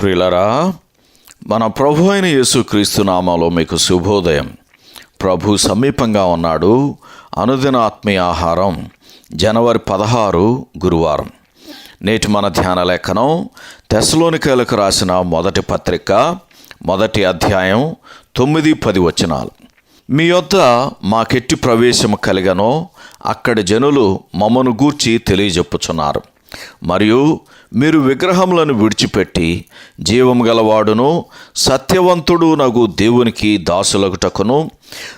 ప్రియులరా మన ప్రభు అయిన యేసుక్రీస్తు నామాలో మీకు శుభోదయం. ప్రభు సమీపంగా ఉన్నాడు. అనుదిన ఆత్మీయ ఆహారం జనవరి పదహారు గురువారం. నేటి మన ధ్యాన లేఖనం తెసలోనికలకు రాసిన మొదటి పత్రిక మొదటి అధ్యాయం తొమ్మిది పది వచనాలు. మీ యొద్ద మాకెట్టి ప్రవేశము కలిగనో అక్కడి జనులు మమ్మను గూర్చి తెలియజెప్పుచున్నారు. మరియు మీరు విగ్రహములను విడిచిపెట్టి జీవం గలవాడును సత్యవంతుడు నగు దేవునికి దాసులగుటకును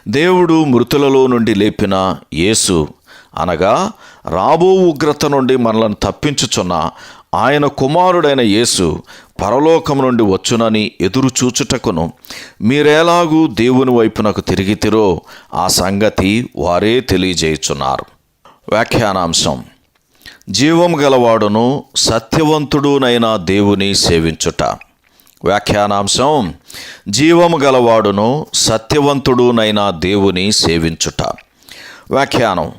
దేవుడు మృతులలో నుండి లేపిన యేసు. అనగా రాబో ఉగ్రత నుండి మనలను తప్పించుచున్న ఆయన కుమారుడైన యేసు పరలోకం నుండి వచ్చునని ఎదురు చూచుటకును మీరేలాగూ దేవుని వైపునకు తిరిగితిరో ఆ సంగతి వారే తెలియజేయుచున్నారు. వ్యాఖ్యానాంశం. జీవం గలవాడును సత్యవంతుడునైన దేవుని సేవించుట. వ్యాఖ్యానాంశం జీవము గలవాడును సత్యవంతుడునైన దేవుని సేవించుట. వ్యాఖ్యానం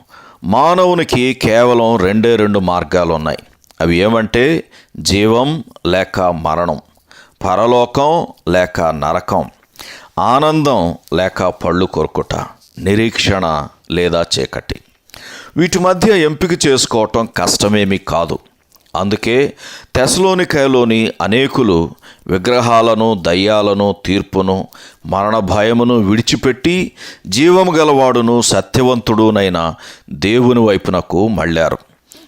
మానవునికి కేవలం రెండే రెండు మార్గాలు ఉన్నాయి అవి ఏమంటే జీవం లేక మరణం పరలోకం లేక నరకం ఆనందం లేక పళ్ళు కొరుకుట నిరీక్షణ లేదా చీకటి. వీటి మధ్య ఎంపిక చేసుకోవటం కష్టమేమీ కాదు. అందుకే తెసలోనికాయలోని అనేకులు విగ్రహాలను దయ్యాలను తీర్పును మరణ భయమును విడిచిపెట్టి జీవము గలవాడును సత్యవంతుడునైన దేవుని వైపునకు మళ్ళారు.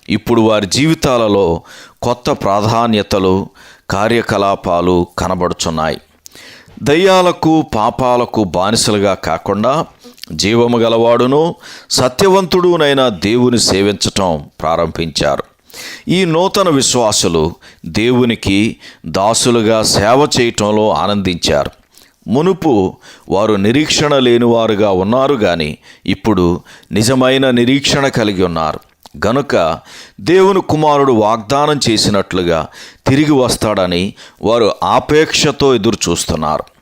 ఇప్పుడు వారి జీవితాలలో కొత్త ప్రాధాన్యతలు కార్యకలాపాలు కనబడుచున్నాయి. దయ్యాలకు పాపాలకు బానిసలుగా కాకుండా జీవము గలవాడును సత్యవంతుడునైన దేవుని సేవించటం ప్రారంభించారు. ఈ నూతన విశ్వాసులు దేవునికి దాసులుగా సేవ చేయటంలో ఆనందించారు. మునుపు వారు నిరీక్షణ లేనివారుగా ఉన్నారు కానీ ఇప్పుడు నిజమైన నిరీక్షణ కలిగి ఉన్నారు. గనుక దేవుని కుమారుడు వాగ్దానం చేసినట్లుగా తిరిగి వస్తాడని వారు ఆపేక్షతో ఎదురు చూస్తున్నారు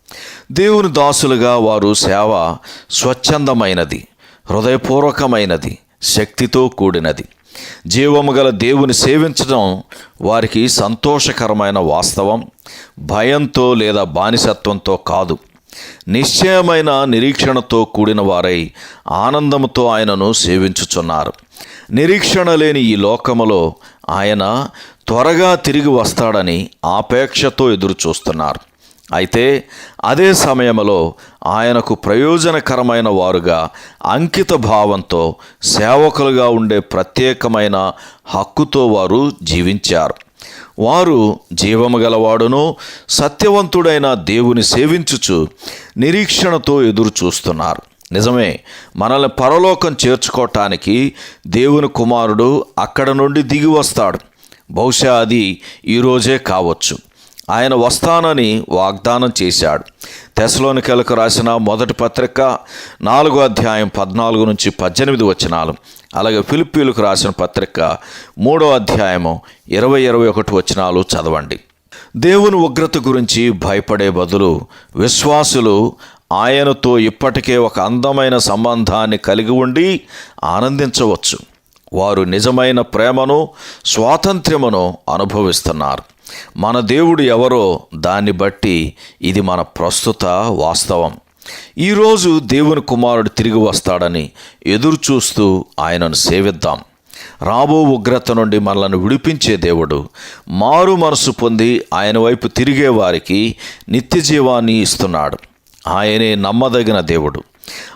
దేవుని దాసులుగా వారు సేవ స్వచ్ఛందమైనది హృదయపూర్వకమైనది శక్తితో కూడినది. జీవము గల దేవుని సేవించడం వారికి సంతోషకరమైన వాస్తవం భయంతో లేదా బానిసత్వంతో కాదు. నిశ్చయమైన నిరీక్షణతో కూడిన వారై ఆనందంతో ఆయనను సేవించుచున్నారు. నిరీక్షణ లేని ఈ లోకములో ఆయన త్వరగా తిరిగి వస్తాడని ఆపేక్షతో ఎదురు చూస్తున్నారు అయితే అదే సమయంలో ఆయనకు ప్రయోజనకరమైన వారుగా అంకిత భావంతో సేవకులుగా ఉండే ప్రత్యేకమైన హక్కుతో వారు జీవించారు. వారు జీవము గలవాడును సత్యవంతుడైన దేవుని సేవించుచు నిరీక్షణతో ఎదురు చూస్తున్నారు. నిజమే మనల్ని పరలోకం చేర్చుకోవటానికి దేవుని కుమారుడు అక్కడ నుండి దిగి వస్తాడు. బహుశా అది ఈరోజే కావచ్చు. ఆయన వస్తానని వాగ్దానం చేశాడు. తెసలోనికలకు రాసిన మొదటి పత్రిక నాలుగో అధ్యాయం పద్నాలుగు నుంచి పద్దెనిమిది వచనాలు. అలాగే ఫిలిప్పీలకు రాసిన పత్రిక మూడో అధ్యాయము ఇరవై ఇరవై ఒకటి వచనాలు చదవండి. దేవుని ఉగ్రత గురించి భయపడే బదులు విశ్వాసులు ఆయనతో ఇప్పటికే ఒక అందమైన సంబంధాన్ని కలిగి ఉండి ఆనందించవచ్చు. వారు నిజమైన ప్రేమను స్వాతంత్ర్యమును అనుభవిస్తున్నారు. మన దేవుడు ఎవరో దాన్ని బట్టి ఇది మన ప్రస్తుత వాస్తవం. ఈరోజు దేవుని కుమారుడు తిరిగి వస్తాడని ఎదురు చూస్తూ ఆయనను సేవిద్దాం. రాబో ఉగ్రత నుండి మనలను విడిపించే దేవుడు మారు మనసు పొంది ఆయన వైపు తిరిగే వారికి నిత్య జీవాన్ని ఇస్తున్నాడు. ఆయనే నమ్మదగిన దేవుడు.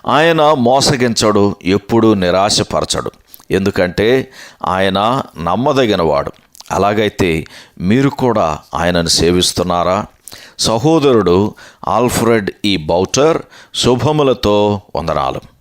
ఆయన మోసగించడు ఎప్పుడూ నిరాశపరచడు. ఎందుకంటే ఆయన నమ్మదగినవాడు. అలాగైతే మీరు కూడా ఆయనను సేవిస్తున్నారా? సహోదరుడు ఆల్ఫ్రెడ్ ఈ బౌటర్ శుభములతో వందనాలు.